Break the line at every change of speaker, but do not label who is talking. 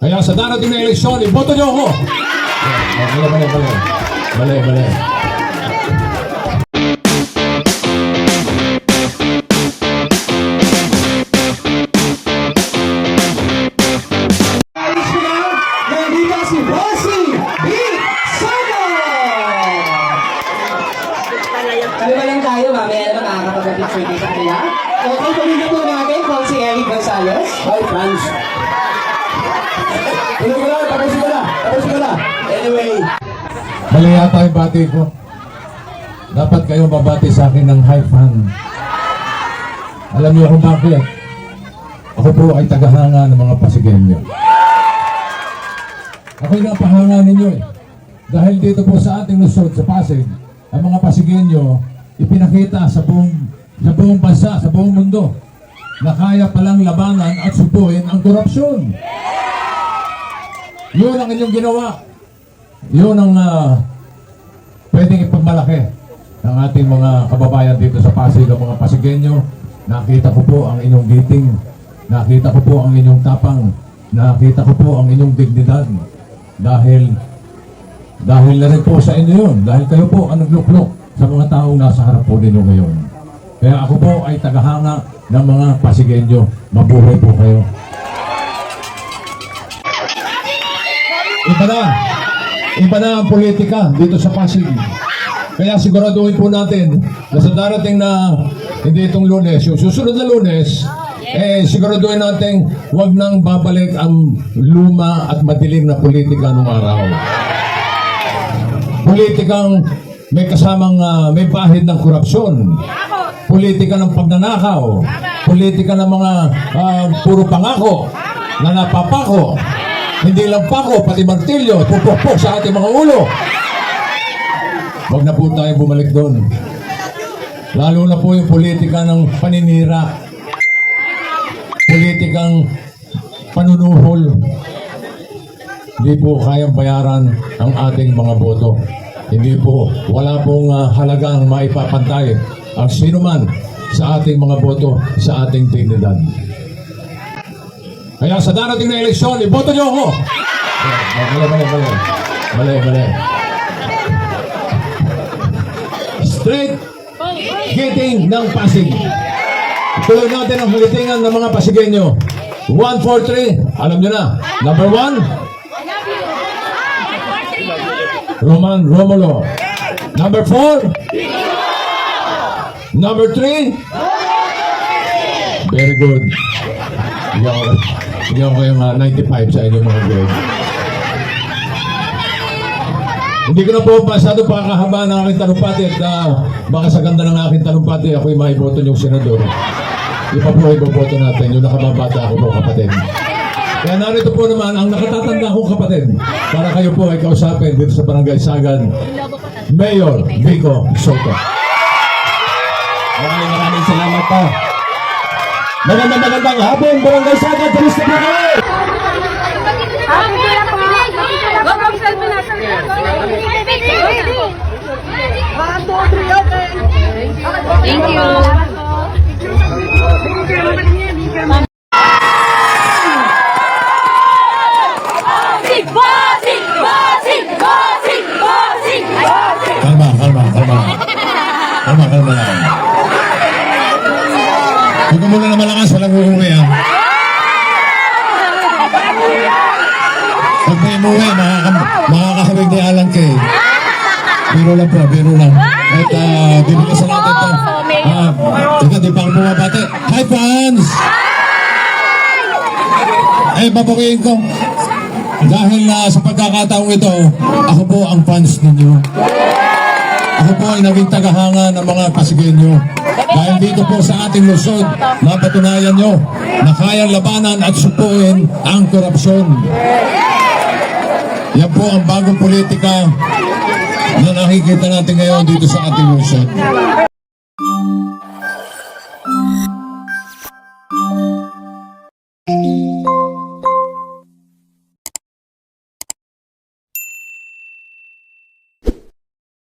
Kaya sa darating na eleksyon, iboto niyo ako! Mali, mali, mali. Mali, mali.
Kami ba lang tayo, mamaya naman nakakapag-picture dito kaya? Okay, pamilya po natin, kung si Eric Gonzalez. Hi, fans. Tuloy ko na, tapos ko na, tapos ko na. Anyway,
Mali yata yung bati ko. Dapat kayo babati sa akin ng high fan. Alam niyo kung bakit? Ako po ay tagahanga ng mga Pasigenyo. Ako'y napahanga ninyo eh. Dahil dito po sa ating Luzon, sa Pasig, ang mga Pasigenyo ipinakita sa buong, sa buong bansa, sa buong mundo na kaya palang labanan at subuhin ang korupsyon. Yun ang inyong ginawa. Yun ang ah, pwedeng ipagmalaki ng ating mga kababayan dito sa Pasig, ang mga Pasigenyo. Nakita ko po ang inyong giting. Nakita ko po ang inyong tapang. Nakita ko po ang inyong dignidad. Dahil dahil na rin po sa inyo yun. Dahil kayo po ang nagluklok sa mga taong nasa harap po ninyo ngayon. Kaya ako po ay tagahanga ng mga Pasigenyo. Mabuhay po kayo. Iba na. Iba na ang politika dito sa Pasig. Kaya siguraduhin po natin na sa darating na hindi itong lunes, yung susunod na lunes, eh siguraduhin natin wag nang babalik ang luma at madilim na politika nung araw. Politikang may kasamang ah, may bahid ng korupsyon. Politika ng pagnanakaw. Politika ng mga ah, puro pangako na napapako. Hindi lang pako, pati martilyo, pupukpok sa ating mga ulo. Huwag na po tayo bumalik doon. Lalo na po yung politika ng paninira. Politikang panunuhol. Hindi po kayang bayaran ang ating mga boto. Hindi po, wala pong ah, halagang maipapantay ang sino man sa ating mga boto, sa ating dignidad. Kaya sa darating na eleksyon, iboto niyo ako! Mali, mali, mali. Mali, mali. Straight hitting ng Pasig. Tuloy natin ang halitingan ng mga Pasigenyo. 1, 4, 3. Alam nyo na. Number 1, Roman Romulo. Number 4, Number 3, Very good. Hindi ako yung ah, 95 sa inyong mga grade. Hindi ko na po masyado pakakahaba ng aking talumpati at ah, baka sa ganda ng aking talumpati, ako'y maiboto niyong senador. Di pa po iboboto natin, yung nakababata ako po kapatid. Kaya narito po naman ang nakatatanda kong kapatid para kayo po ay kausapin dito sa Barangay Sagan, Mayor Vico Soto.
maraming maraming salamat po. Magandang magandang hapon, Barangay Sagat, kamusta po kayo?
Kalma, kalma lang. Huwag ka muna na malakas, walang uuwi ah. Pag may umuwi, makaka makakahawig ni Alan Kay. Biro lang po, biro lang. At uh, bibilisan natin ito. Ah, teka, di pa ako bumabati. Hi, fans! Eh, babawiin ko. Dahil na sa pagkakataong ito, ako po ang fans ninyo. Ako po ay naging tagahanga ng mga Pasigenyo. Dahil dito po sa ating Luzon, napatunayan nyo na kayang labanan at supuin ang korupsyon. Yan po ang bagong politika na nakikita natin ngayon dito sa ating Luzon.